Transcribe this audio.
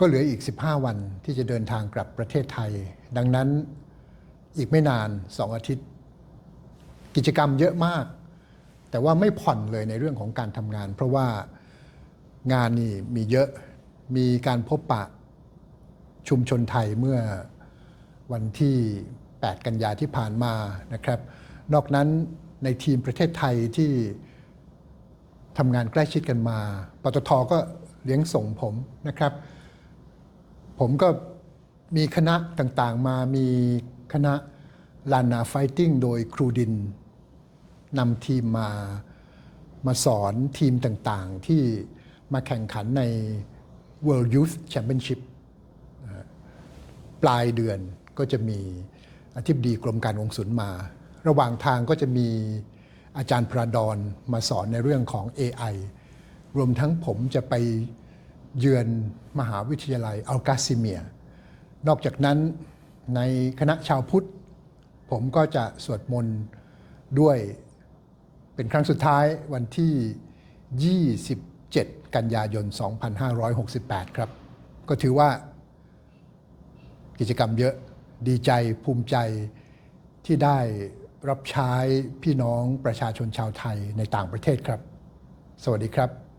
ก็เหลืออีก 15 วันที่จะเดินทางกลับประเทศไทย ดังนั้นอีกไม่นานสองอาทิตย์ กิจกรรมเยอะมาก แต่ว่าไม่ผ่อนเลยในเรื่องของการทำงาน เพราะว่างานนี่มีเยอะมีการพบปะชุมชนไทยเมื่อวันที่ 8 กันยาที่ผ่านมานะครับ นอกนั้นในทีมประเทศไทยที่ทำงานใกล้ชิดกันมา ปตทก็เลี้ยงส่งผมนะครับ ผมก็มีคณะต่างๆมามีคณะลานาไฟติ้งโดยครูดินนำทีมมามาสอนทีมต่างๆ ที่มาแข่งขันใน World Youth Championship นะฮะปลายเดือนก็จะมีอธิบดีกรมการกงสุลมา ระหว่างทางก็จะมีอาจารย์พระดอนมาสอนในเรื่องของ AI รวมทั้งผมจะไป เยือนมหาวิทยาลัยอัลกาซิเมีย นอกจากนั้นในคณะชาวพุทธ ผมก็จะสวดมนต์ด้วยเป็นครั้งสุดท้ายวันที่ 27 กันยายน 2568 ครับ ก็ถือว่ากิจกรรมเยอะดีใจภูมิใจที่ได้รับใช้พี่น้องประชาชนชาวไทยในต่างประเทศครับ สวัสดีครับ